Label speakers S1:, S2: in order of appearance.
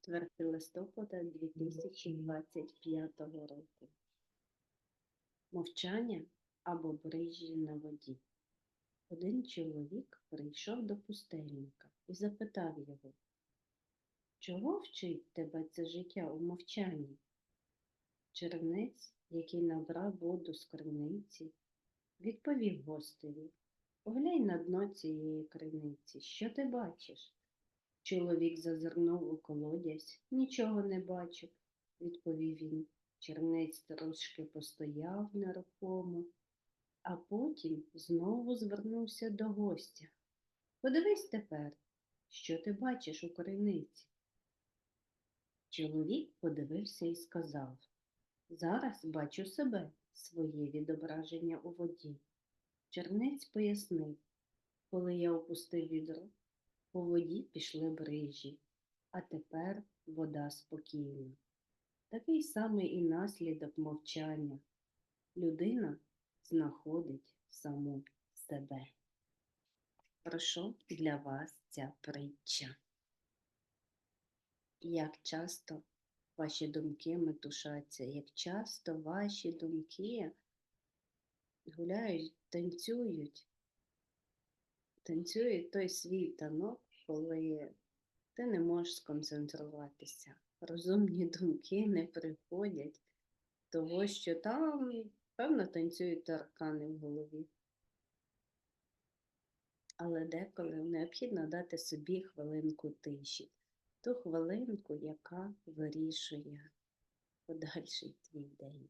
S1: 4 листопада 2025 року. Мовчання або брижі на воді. Один чоловік прийшов до пустельника і запитав його, чого вчить тебе це життя у мовчанні? Чернець, який набрав воду з криниці, відповів гостеві, поглянь на дно цієї криниці, що ти бачиш? Чоловік зазирнув у колодязь, нічого не бачив, відповів він. Чернець трошки постояв нерухомо, а потім знову звернувся до гостя. Подивись тепер, що ти бачиш у криниці. Чоловік подивився і сказав, зараз бачу себе, своє відображення у воді. Чернець пояснив, коли я опустив відро, по воді пішли брижі, а тепер вода спокійна. Такий самий і наслідок мовчання. Людина знаходить саму себе. Про що для вас ця притча? Як часто ваші думки метушаться, як часто ваші думки гуляють, танцюють, танцюють той свій танок, коли ти не можеш сконцентруватися. Розумні думки не приходять, того що там, певно, танцюють таркани в голові. Але деколи необхідно дати собі хвилинку тиші, ту хвилинку, яка вирішує подальший твій день.